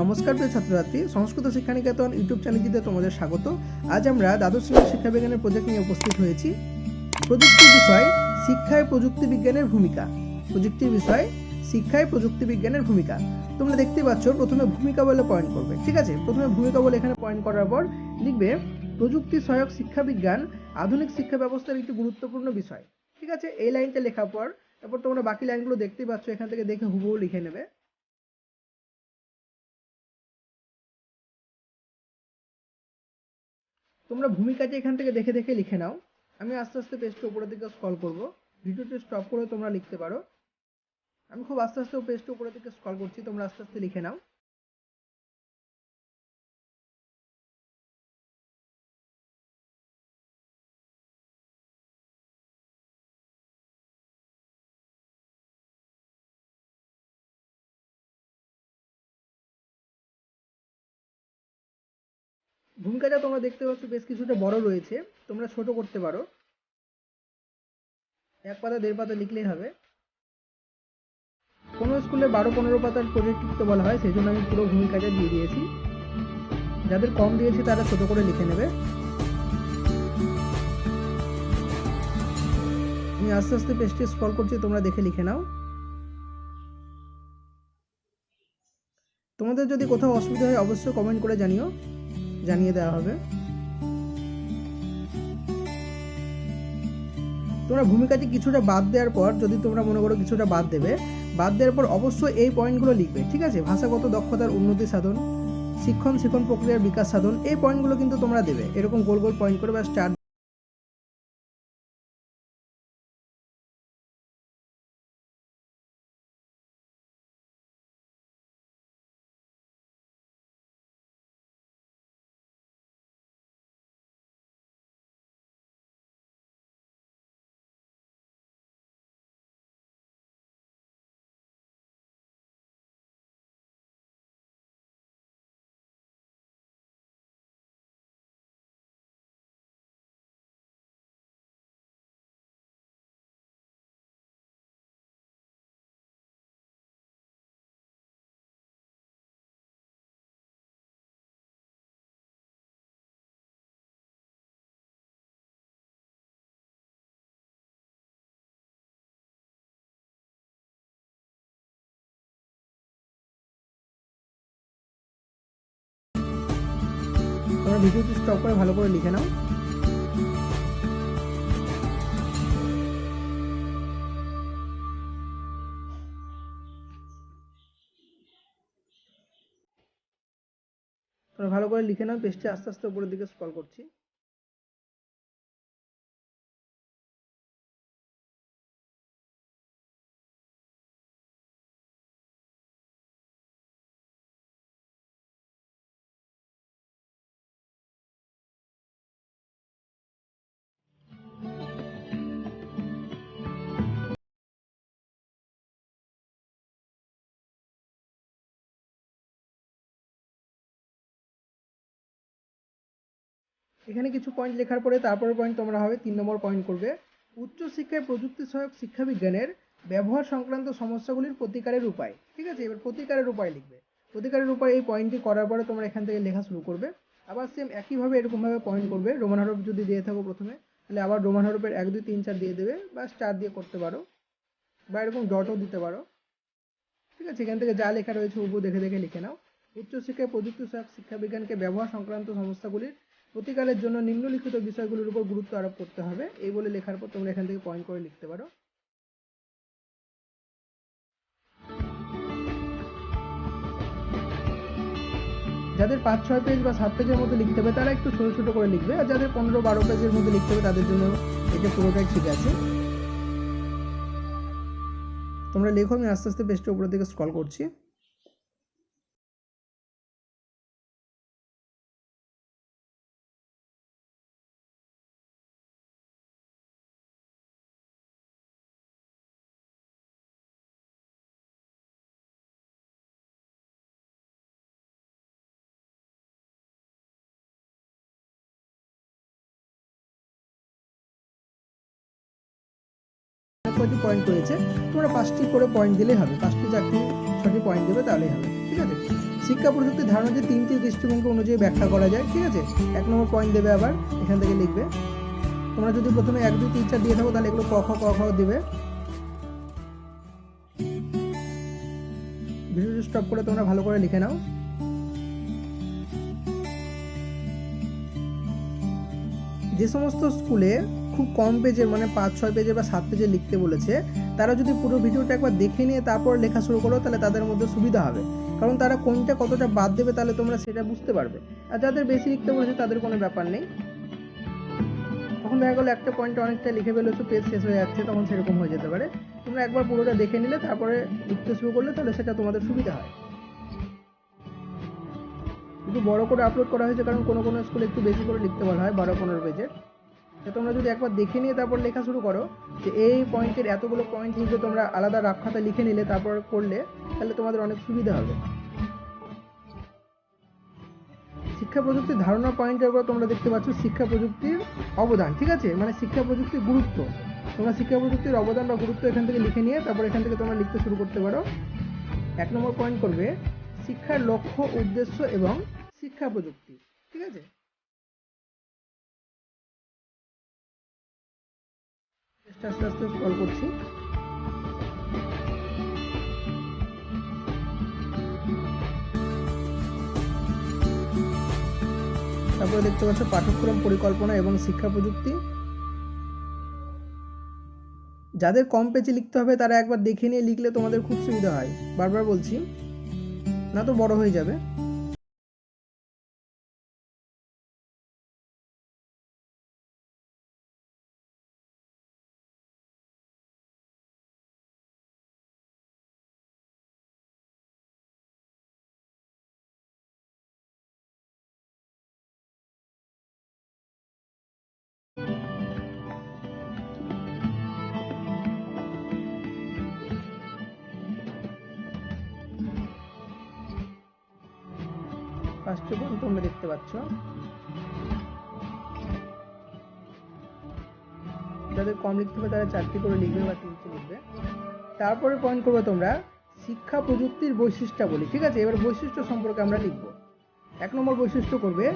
নমস্কার প্রিয় ছাত্রছাত্রী, সংস্কৃত শিক্ষানিকেতন ইউটিউব চ্যানেলটিতে তোমাদের স্বাগত। আজ আমরা দ্বাদশ শ্রেণির শিক্ষা বিজ্ঞানের প্রজেক্ট নিয়ে উপস্থিত হয়েছি। প্রযুক্তির বিষয়, শিক্ষায় প্রযুক্তি বিজ্ঞানের ভূমিকা। প্রযুক্তির বিষয়, শিক্ষায় প্রযুক্তি বিজ্ঞানের ভূমিকা। তোমরা দেখতে পাচ্ছ, প্রথমে ভূমিকা বলে পয়েন্ট করবে, ঠিক আছে? প্রথমে ভূমিকা বলে এখানে পয়েন্ট করার পর লিখবে, প্রযুক্তি সহায়ক শিক্ষা বিজ্ঞান, আধুনিক শিক্ষা ব্যবস্থার একটি গুরুত্বপূর্ণ বিষয়। ঠিক আছে? এই লাইনটা লেখার পর তারপর তোমরা বাকি লাইনগুলো দেখতেই পাচ্ছ, এখান থেকে দেখে হুবহু লিখে নেবে। তোমরা ভূমিকাটি এখান থেকে দেখে দেখে লিখে নাও। আমি আস্তে আস্তে পেজটা উপরের দিকে স্কল করব। ভিডিওটি স্টপ করে তোমরা লিখতে পারো। আমি খুব আস্তে আস্তে পেজটা উপরের দিকে স্কল করছি, তোমরা আস্তে আস্তে লিখে নাও। ভূমিকাটা তোমরা দেখতে পাচ্ছ, বেশ কিছুটা বড় রয়েছে। তোমরা ছোট করতে পারো। এক পাতা, দেড় পাতা লিখলেই হবে। কোনো স্কুলে বারো, পনেরো পাতার প্রজেক্ট লিখতে বলা হয় সেই জন্য আমি পুরো ভূমিকাটা দিয়ে দিয়েছি। যাদের কম দিয়েছি, তারা ছোট করে লিখে নেবে। আমি আস্তে আস্তে পেজটি স্ক্রল করছি, তোমরা দেখে লিখে নাও। তোমাদের যদি কোথাও অসুবিধা হয়, অবশ্যই কমেন্ট করে জানিও। জানিয়ে দেওয়া হবে। তোমরা ভূমিকাটি কিছুটা বাদ দেওয়ার পর, যদি তোমরা মনে করো কিছুটা বাদ দেবে, বাদ দেওয়ার পর অবশ্যই এই পয়েন্টগুলো লিখবে, ঠিক আছে? ভাষাগত দক্ষতার উন্নতি সাধন শিক্ষণ শিক্ষণ প্রক্রিয়ার বিকাশ সাধন, এই পয়েন্টগুলো কিন্তু তোমরা দেবে। এরকম গোল গোল পয়েন্ট করে বা স্টার তোমরা ভিডিওটি স্টপ করে ভালো করে লিখে নাও। ভালো করে লিখে নাও পেজটি আস্তে আস্তে উপরের দিকে স্ক্রল করছি। এখানে কিছু পয়েন্ট লেখার পরে তারপরে পয়েন্ট তোমরা হবে তিন নম্বর পয়েন্ট করবে। উচ্চশিক্ষায় প্রযুক্তি সহায়ক শিক্ষা বিজ্ঞানের ব্যবহার সংক্রান্ত সমস্যাগুলির প্রতিকারের উপায়। ঠিক আছে? এবার প্রতিকারের উপায় লিখবে। প্রতিকারের উপায় এই পয়েন্টটি করার পরে তোমরা এখান থেকে লেখা শুরু করবে। আবার সেম একইভাবে এরকমভাবে পয়েন্ট করবে। রোমান হরফ যদি দিয়ে থাকো প্রথমে, তাহলে আবার রোমান হরফের এক, দুই, তিন, চার দিয়ে দেবে বা স্টার দিয়ে করতে পারো বা এরকম ডটও দিতে পারো। ঠিক আছে? এখান থেকে যা লেখা রয়েছে উপর দেখে দেখে লিখে নাও। উচ্চশিক্ষায় প্রযুক্তি সহায়ক শিক্ষা বিজ্ঞানকে ব্যবহার সংক্রান্ত সমস্যাগুলির প্রতিকারের জন্য নিম্নলিখিত বিষয়গুলির উপর গুরুত্ব আরোপ করতে হবে। এই বলে লেখার পর তোমরা এখান থেকে পয়েন্ট করে লিখতে পারো। যাদের পাঁচ, ছয় পেজ বা সাত পেজের মধ্যে লিখতে হবে, তারা একটু ছোট ছোট করে লিখবে। আর যাদের পনেরো, বারো পেজের মধ্যে লিখতে হবে, তাদের জন্য এটা পুরোটাই ঠিক আছে। তোমরা লেখো, আমি আস্তে আস্তে পেজটা উপরের দিকে স্ক্রল করছি। কয়টি পয়েন্ট রয়েছে? তোমরা পাঁচটি করে পয়েন্ট দিলেই হবে। পাঁচটি চারটি ছটি পয়েন্ট দেবে তাহলেই হবে। ঠিক ঠিক আছে? শিক্ষা প্রযুক্তির ধারণা যে তিনটি দৃষ্টিভঙ্গি অনুযায়ী ব্যাখ্যা করা যায়, ঠিক আছে? এক নম্বর পয়েন্ট দেবে আবার, এখান থেকে লিখবে। তোমরা যদি প্রথমে এক, দুই, তিন, চার দিয়ে থাকো, তাহলে এগুলো ক, খ ক, খ দিবে। ভিডিওটি স্টপ করে তোমরা ভালো করে লিখে নাও। যে সমস্ত স্কুলে খুব কম পেজে মানে পাঁচ, ছয় পেজে বা সাত পেজে লিখতে বলেছে। তারা যদি পুরো ভিডিওটা একবার দেখে নিয়ে তারপর লেখা শুরু করো, তাহলে তাদের মধ্যে সুবিধা হবে। কারণ তারা কোনটা কতটা বাদ দেবে তাহলে তোমরা সেটা বুঝতে পারবে। আর যাদের বেশি লিখতে বলেছে, তাদের কোনো ব্যাপার নেই। তখন দেখা গেলো একটা পয়েন্টে অনেকটা লিখে ফেলেছো, পেজ শেষ হয়ে যাচ্ছে, তখন সেরকম হয়ে যেতে পারে। তোমরা একবার পুরোটা দেখে নিলে, তারপরে লিখতে শুরু করলে তাহলে সেটা তোমাদের সুবিধা হয়। একটু বড় করে আপলোড করা হয়েছে, কারণ কোনো কোনো স্কুলে একটু বেশি করে লিখতে বলা হয়, বারো, পনেরো পেজের। তো তোমরা যদি একবার দেখে নিয়ে তারপর লেখা শুরু করো যে এই পয়েন্টের এতগুলো পয়েন্ট লিখে তোমরা আলাদা রাখ খাতা লিখে নিলে তারপর করলে, তাহলে তোমাদের অনেক সুবিধা হবে। শিক্ষা প্রযুক্তির ধারণা পয়েন্টের উপর তোমরা দেখতে পাচ্ছ শিক্ষা প্রযুক্তির অবদান, ঠিক আছে? মানে শিক্ষা প্রযুক্তির গুরুত্ব। তোমরা শিক্ষা প্রযুক্তির অবদান বা গুরুত্ব এখান থেকে লিখে নিয়ে তারপর এখান থেকে তোমরা লিখতে শুরু করতে পারো। এক নম্বর পয়েন্ট করবে শিক্ষার লক্ষ্য, উদ্দেশ্য এবং শিক্ষা প্রযুক্তি, ঠিক আছে? আস্তে আস্তে আস্তে স্ক্রল করছি। তারপরে দেখতে পাচ্ছ পাঠ্যক্রম পরিকল্পনা এবং শিক্ষা প্রযুক্তি। যাদের কম পেজে লিখতে হবে, তারা একবার দেখে নিয়ে লিখলে তোমাদের খুব সুবিধা হয়। বারবার বলছি, না তো বড় হয়ে যাবে। ফার্স্ট পয়েন্ট তোমরা দেখতে পাচ্ছ। যাদের কম লিখতে হবে তারা চারটি করে লিখবে বা তিনটি লিখবে। তারপরে পয়েন্ট করবে তোমরা শিক্ষা প্রযুক্তির বৈশিষ্ট্যাবলী ঠিক আছে? এবার বৈশিষ্ট্য সম্পর্কে আমরা লিখব। এক নম্বর বৈশিষ্ট্য করবে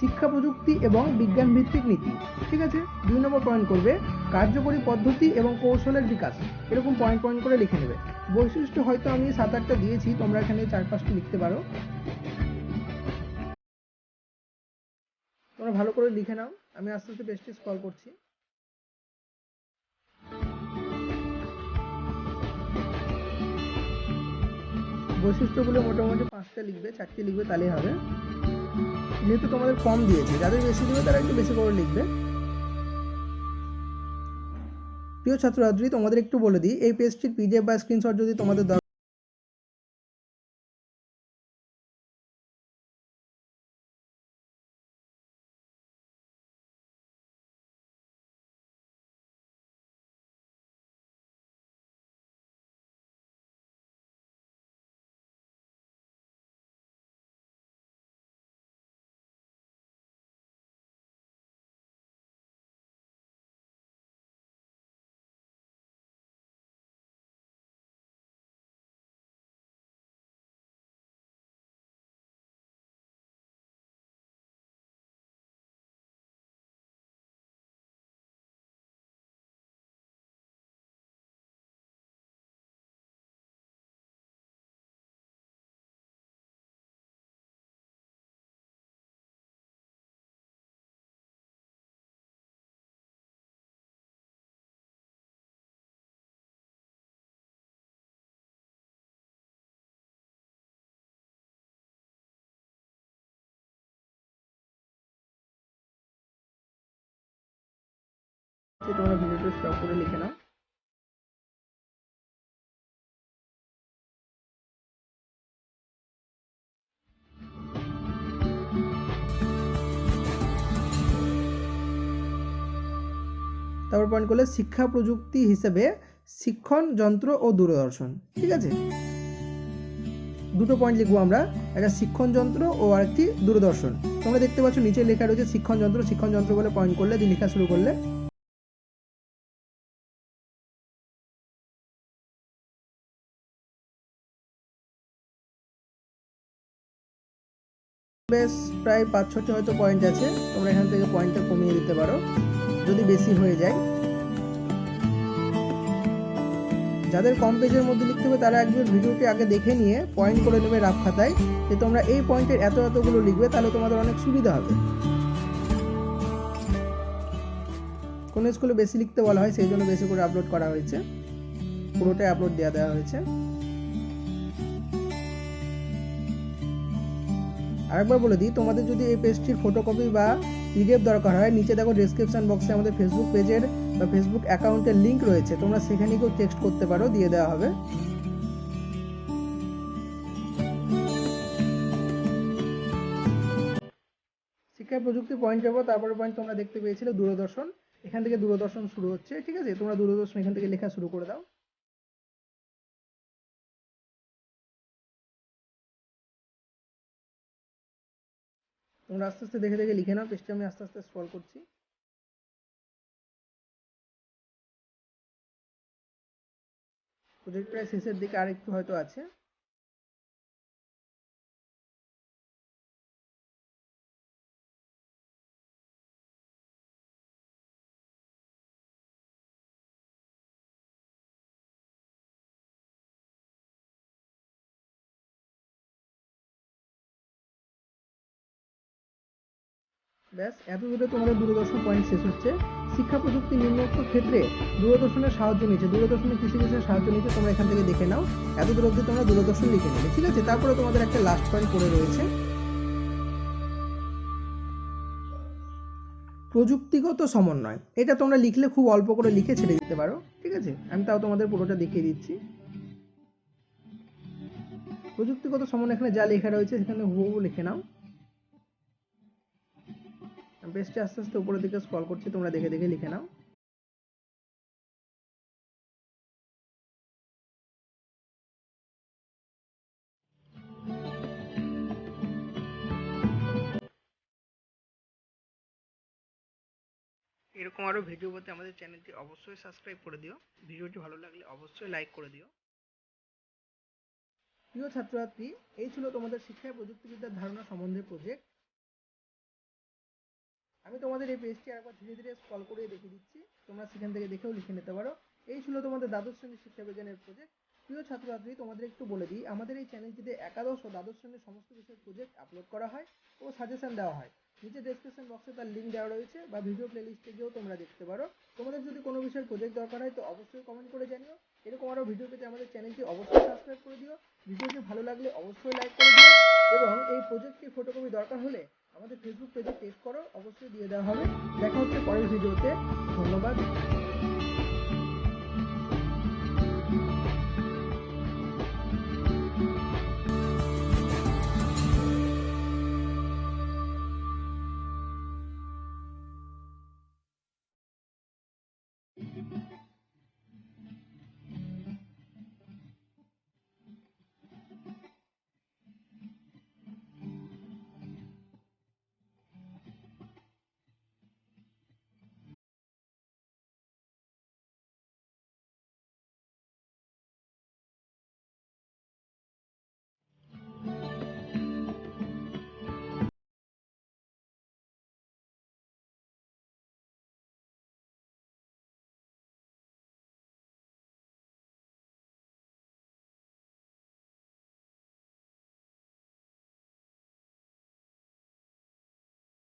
শিক্ষা প্রযুক্তি এবং বিজ্ঞান ভিত্তিক নীতি, ঠিক আছে? দুই নম্বর পয়েন্ট করবে কার্যকরী পদ্ধতি এবং কৌশলের বিকাশ, এরকম পয়েন্ট পয়েন্ট করে লিখে নেবে। বৈশিষ্ট্য হয়তো আমি সাত আটটা দিয়েছি, তোমরা এখানে চার পাঁচটি লিখতে পারো। তোমরা ভালো করে লিখে নাও। আমি আস্তে আস্তে পেজটি স্ক্রল করছি। বৈশিষ্ট্যগুলো মোটামুটি পাঁচটা লিখবে, চারটে লিখবে তাহলেই হবে। যেহেতু তোমাদের কম দিয়েছে, যাদের বেশি দিবে তারা একটু বেশি করে লিখবে। প্রিয় ছাত্রছাত্রী, তোমাদের একটু বলে দিই, এই পেজটির পিডিএফ বা স্ক্রিনশট যদি তোমাদের দরকার তোমরা ভিডিওটা স্টপ করে লিখে নাও। তারপর পয়েন্ট করলে শিক্ষা প্রযুক্তি হিসেবে শিক্ষণ, যন্ত্র ও দূরদর্শন, ঠিক আছে? দুটো পয়েন্ট লিখব আমরা, একটা শিক্ষণ যন্ত্র ও আরেকটি দূরদর্শন। তোমরা দেখতে পাচ্ছ নিচে লেখা রয়েছে শিক্ষণ যন্ত্র শিক্ষণ যন্ত্র বলে পয়েন্ট করলে, দিয়ে লেখা শুরু করলে বেশ, প্রায় পাঁচ ছটি হয়তো পয়েন্ট আছে। তোমরা এখান থেকে পয়েন্টটা কমিয়ে দিতে পারো, যদি বেশি হয়ে যায়। যাদের কম পেজের মধ্যে লিখতে হবে, তারা একজন ভিডিওটি আগে দেখে নিয়ে পয়েন্ট করে নেবে রাফ খাতায়, যে তোমরা এই পয়েন্টের এত এতগুলো লিখবে, তাহলে তোমাদের অনেক সুবিধা হবে। কোনো স্কুলে বেশি লিখতে বলা হয়, সেই জন্য বেশি করে আপলোড করা হয়েছে। পুরোটাই আপলোড দেওয়া দেওয়া হয়েছে। আরেকবার বলে দিই, তোমাদের যদি এই পেজটির ফটোকপি বা পিডিএফ দরকার হয়, নিচে দেখো ডেসক্রিপশন বক্সে আমাদের ফেসবুক পেজের বা ফেসবুক অ্যাকাউন্টের লিঙ্ক রয়েছে। তোমরা সেখানে গিয়েও টেক্সট করতে পারো, দিয়ে দেওয়া হবে। শিক্ষা প্রযুক্তি পয়েন্ট যাব, তারপরে পয়েন্ট তোমরা দেখতে পেয়েছিলে দূরদর্শন। এখান থেকে দূরদর্শন শুরু হচ্ছে, ঠিক আছে? তোমরা দূরদর্শন এখান থেকে লেখা শুরু করে দাও। তোমরা আস্তে আস্তে দেখে দেখে লিখে নাও পেজটা আমি আস্তে আস্তে স্ক্রল করছি। প্রজেক্ট প্রায় শেষের দিকে আর একটু হয়তো আছে। ব্যাস, এত দূরে তোমাদের দূরদর্শন পয়েন্ট শেষ হচ্ছে। শিক্ষা প্রযুক্তি নিম্নোক্ত ক্ষেত্রে দূরদর্শনের সাহায্য নিচ্ছে। দূরদর্শনের কৃষি বিষয়ে সাহায্য নিচ্ছে, তোমরা এখান থেকে দেখে নাও। এত দূর অবধি তোমরা দূরদর্শন লিখে নেবে, ঠিক আছে? তারপরে তোমাদের একটা লাস্ট পয়েন্ট পড়ে রয়েছে। প্রযুক্তিগত সমন্বয়। এটা তোমরা লিখলে খুব অল্প করে লিখে ছেড়ে দিতে পারো, ঠিক আছে? আমি তাও তোমাদের পুরোটা দেখিয়ে দিচ্ছি। প্রযুক্তিগত সমন্বয় এখানে যা লেখা রয়েছে, সেখানে হুবহু লিখে নাও। পেজটা আস্তে আস্তে উপরের দিকে স্ক্রল করছি তোমরা দেখে দেখে লিখে নাও। এরকম আরও ভিডিও পেতে আমাদের চ্যানেলটি অবশ্যই সাবস্ক্রাইব করে দিও। ভিডিওটি ভালো লাগলে অবশ্যই লাইক করে দিও। প্রিয় ছাত্রছাত্রী এই ছিল তোমাদের শিক্ষায় প্রযুক্তিবিদ্যার ধারণা সম্বন্ধে প্রজেক্ট আমি তোমাদের এই পেজটি একবার ধীরে ধীরে স্ক্রল করে দেখিয়ে দিচ্ছি। তোমরা সেখান থেকে দেখেও লিখে নিতে পারো। এই ছিল তোমাদের দ্বাদশ শ্রেণির শিক্ষা বিজ্ঞানের প্রজেক্ট প্রিয় ছাত্রছাত্রী, তোমাদের একটু বলে দিই, আমাদের এই চ্যানেলটিতে একাদশ ও দ্বাদশ শ্রেণির সমস্ত বিষয়ের প্রজেক্ট আপলোড করা হয় ও সাজেশন দেওয়া হয়। নিচে ডেসক্রিপশন বক্সে তার লিঙ্ক দেওয়া রয়েছে বা ভিডিও প্লেলিস্টে গিয়েও তোমরা দেখতে পারো। তোমাদের যদি কোনো বিষয়ের প্রজেক্ট দরকার হয় তো অবশ্যই কমেন্ট করে জানিও। এরকম আরও ভিডিও পেতে আমাদের চ্যানেলটি অবশ্যই সাবস্ক্রাইব করে দিও। ভিডিওটি ভালো লাগলে অবশ্যই লাইক করে দিও এবং এই প্রজেক্টটির ফটোকপি দরকার হলে আমাদের ফেসবুক পেজে পেজ করো অবশ্যই দিয়ে দেওয়া হবে। দেখা হচ্ছে পরের ভিডিওতে। ধন্যবাদ।